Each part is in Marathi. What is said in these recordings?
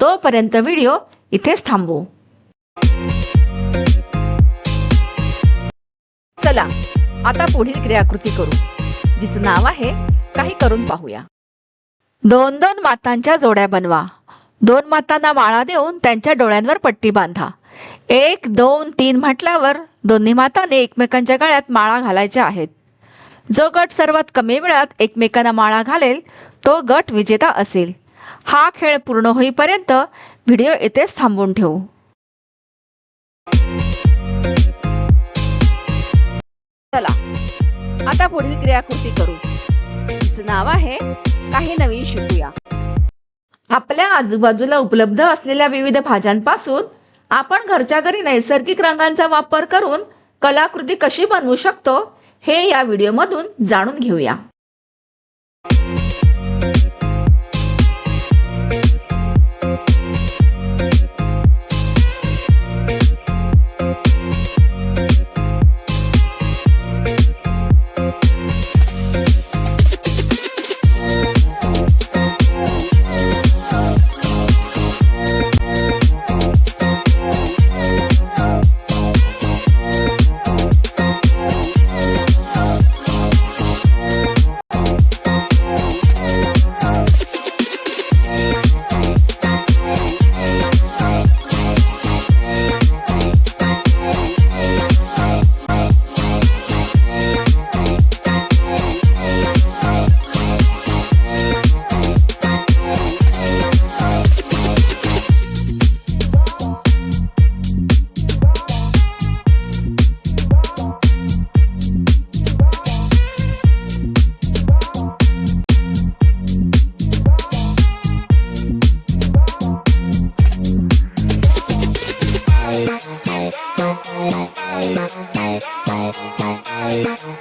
तोपर्यंत व्हिडिओ इथेच थांबू. चला आता पुढील क्रियाकृती करू जिचं नाव आहे काही करून पाहूया. दोन दोन मातांच्या जोड्या बनवा. दोन मातांना माळा देऊन त्यांच्या डोळ्यांवर पट्टी बांधा. एक दोन तीन म्हटल्यावर दोन्ही मातांनी एकमेकांच्या गळ्यात माळा घालायच्या आहेत. जो गट सर्वात कमी वेळात एकमेकांना माळा घालेल तो गट विजेता असेल. हा खेळ पूर्ण होईपर्यंत व्हिडिओ इथेच थांबवून ठेवू. चला आता पुढील क्रियाकृती करू. तिचं नाव आहे काही नवीन शिकूया आपल्या आजूबाजूला उपलब्ध असलेल्या विविध भाज्यांपासून आपण घरच्या घरी नैसर्गिक रंगांचा वापर करून कलाकृती कशी बनवू शकतो हे या व्हिडिओमधून जाणून घेऊया. Bye.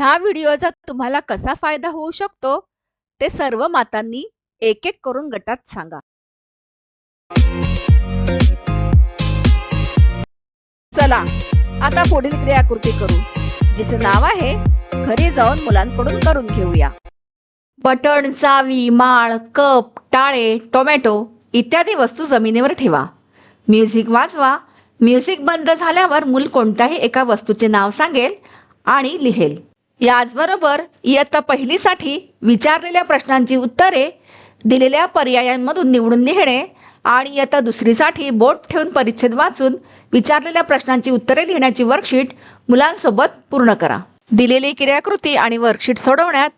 ह्या व्हिडिओचा तुम्हाला कसा फायदा होऊ शकतो ते सर्व मातांनी एक एक करून गटात सांगा. चला आता पुढील क्रियाकृती करू जिचं नाव आहे घरी जाऊन मुलांकडून करून घेऊया. बटण चावी माळ कप टाळे टोमॅटो इत्यादी वस्तू जमिनीवर ठेवा. म्युझिक वाजवा. म्युझिक बंद झाल्यावर मूल कोणत्याही एका वस्तूचे नाव सांगेल आणि लिहेल. याचबरोबर इयत्ता पहिलीसाठी विचारलेल्या प्रश्नांची उत्तरे दिलेल्या पर्यायांमधून निवडून लिहिणे आणि इयत्ता दुसरीसाठी बोट ठेवून परिच्छेद वाचून विचारलेल्या प्रश्नांची उत्तरे लिहिण्याची वर्कशीट मुलांसोबत पूर्ण करा. दिलेली क्रियाकृती आणि वर्कशीट सोडवण्यात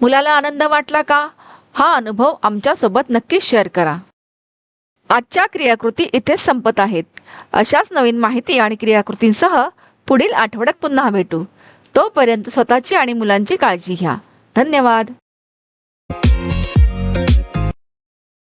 मुलाला आनंद वाटला का? हा अनुभव आमच्यासोबत नक्कीच शेअर करा. आजच्या क्रियाकृती इथेच संपत आहेत. अशाच नवीन माहिती आणि क्रियाकृतींसह पुढील आठवड्यात पुन्हा भेटू. तोपर्यंत स्वतःची आणि मुलांची काळजी घ्या. धन्यवाद.